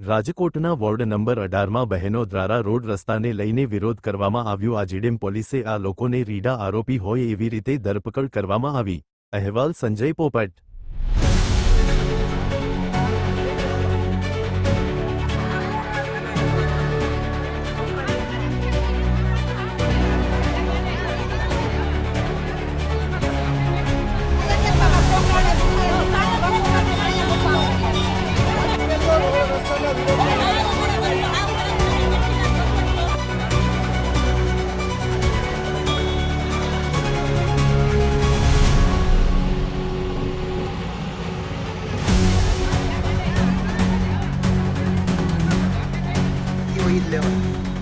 રાજકોટના ward number અઢારમાં બહેનો દ્વારા રોડ રસ્તાને લઈને વિરોધ કરવામાં આવ્યો. આજીડેમ પોલીસે આ લોકોને રીડા આરોપી હોય એવી રીતે ધરપકડ કરવામાં આવી. અહેવાલ સંજય પોપટ. ઈ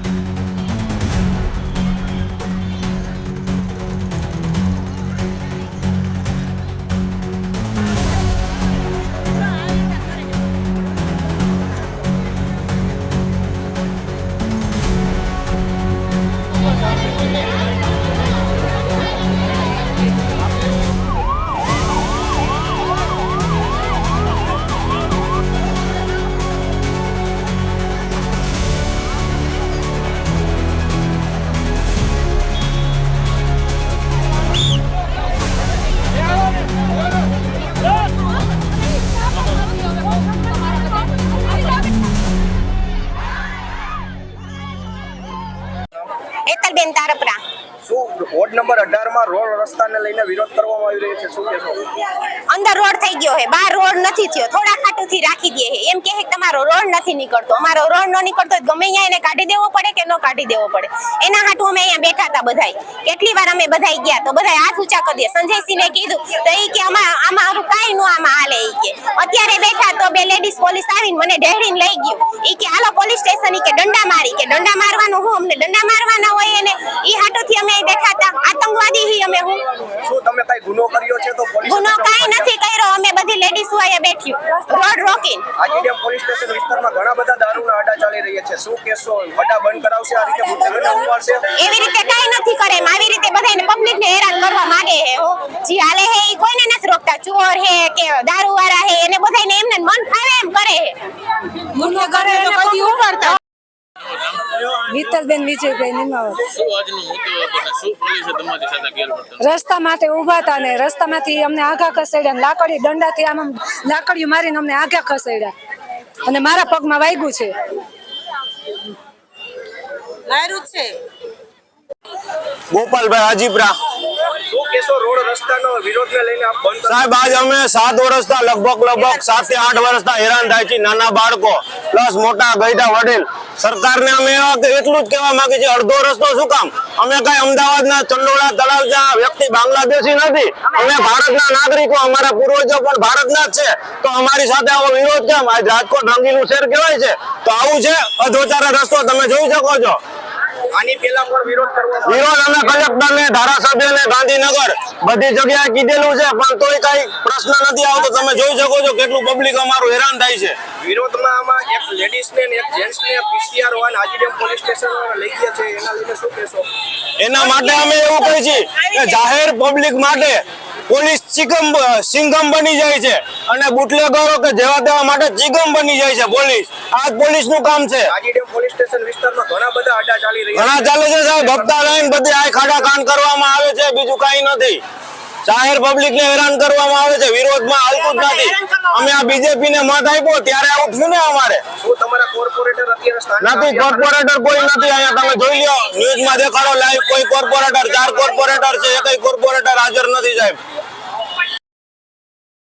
હેતલબેન તારપરા શું વોર્ડ નંબર અઢારમાં રોડ રસ્તાને લઈને વિરોધ કરવામાં આવી રહ્યો છે? શું કહેશો? અંદર રોડ થઈ ગયો હે બાર રોડ નથી થયો. થોડા ખાટું રાખી દે હે. એમ કહે કે તમારો રોડ નથી નીકળતો. અમારો રોડ ન નીકળતો ગમે અહીંયા એને કાઢી દેવો પડે કે ન કાઢી દેવો પડે. એના હાટું અમે અહીંયા બેઠા હતા બધાય. કેટલી વાર અમે બધાય ગયા તો બધાય હાથ ઊંચા કરી દે સંજયસિંહને કીધું તો એ કે આમાં આમાં મારું કાંઈ નું આમાં હાલે એ કે. અત્યારે બેઠા તો બે લેડીઝ પોલીસ આવીને મને ઢેરીને લઈ ગયું. એ કે હાલો પોલીસ સ્ટેશન કે દંડા મારી. કે દંડા મારવાનું હું? અમને દંડા મારવાના હોય આતંકવાદી અમે હું? શું તમે કઈ ગુનો કર્યો છે તો પોલીસ ગુનો કઈ નથી કર્યો. અમે બધી લેડીઝ અહીંયા બેઠી. રોડ રોકીને આજીડેમ પોલીસ સ્ટેશન વિસ્તારમાં ઘણા બધા દારૂના આડા ચાલી રહ્યા છે શું કેસો અડ્ડા બંધ કરાવશે? આ રીતે બુદ્ધિબળને ઉપાડશે? એવી રીતે કઈ નથી કરે. આવી રીતે બધાને પબ્લિક ને હેરાન કરવા માંગે હે હો. જી હાલે હે ઈ કોઈને નથી રોકતા. ચોર હે કે દારૂ વાળા હે એને બધાને એમને મન ફાવે એમ કરે હે તમારી વિજયભાઈ નિમાવત. રસ્તા માટે ઊભા હતા ને રસ્તામાંથી અમને આગા ખસેડ્યા લાકડી દંડાથી આમ આમ લાકડીઓ મારીને અમને આગા ખસેડ્યા. અને મારા પગમાં વાગ્યું છે. ગોપાલભાઈ હાજીપરા સાહેબ આજ અમે સાત વર્ષના લગભગ લગભગ સાતથી આઠ વર્ષના હેરાન થાય છે નાના બાળકો પ્લસ મોટા ગયડા વડીલ. સરકારને અમે એટલું જ કહેવા માંગે છે અડધો રસ્તો શું કામ? અમે કઈ અમદાવાદના ચંડોળા તળાવના વ્યક્તિ બાંગ્લાદેશી નથી અમે ભારતના નાગરિકો અમારા પૂર્વજો પણ ભારતના જ છે. તો અમારી સાથે આવો વિરોધ કેમ? આજ રાજકોટ રંગીલું શહેર કહેવાય છે. તો આવું છે? અધોચારા રસ્તો તમે જોઈ શકો છો. વિરોધ કલેક્ટરને ધારાસભ્યને ગાંધીનગર બધી જગ્યાએ કીધેલું છે પણ તોય કઈ પ્રશ્ન નથી આવતો. તમે જોઈ શકો છો કેટલું પબ્લિક અમારું હેરાન થાય છે. વિરોધમાં આમાં એક લેડીઝને ને એક જેન્ટ્સને PCR van Aji Dam police station લઈ ગયા છે. એના લીધે શું કહેશો? એના માટે અમે એવું કહી છીએ કે જાહેર પબ્લિક માટે પોલીસ ચિકમ સિંગમ બની જાય છે. અને બુટલેગરો કે જેવા તેવા માટે ચિકમ બની જાય છે પોલીસ. આ જ પોલીસનું કામ છે. પોલીસ સ્ટેશન વિસ્તારમાં ઘણા બધા અડા ચાલી રહ્યા ઘણા ચાલે છે સાહેબ. હપ્તા લઈને બધી આ ખાડા કાન કરવામાં આવે છે. બીજું કઈ નથી. જાહેર પબ્લિક ને હેરાન કરવામાં આવે છે વિરોધમાં હાલતું જ નથી. અમે આ બીજેપી ને મત આપ્યો ત્યારે આવું થયું ને અમારે. નથી કોર્પોરેટર કોઈ નથી અહીંયા તમે જોઈ લો ન્યૂઝમાં દેખાડો લાઈવ કોઈ કોર્પોરેટર ચાર કોર્પોરેટર છે એકય કોર્પોરેટર હાજર નથી સાહેબ.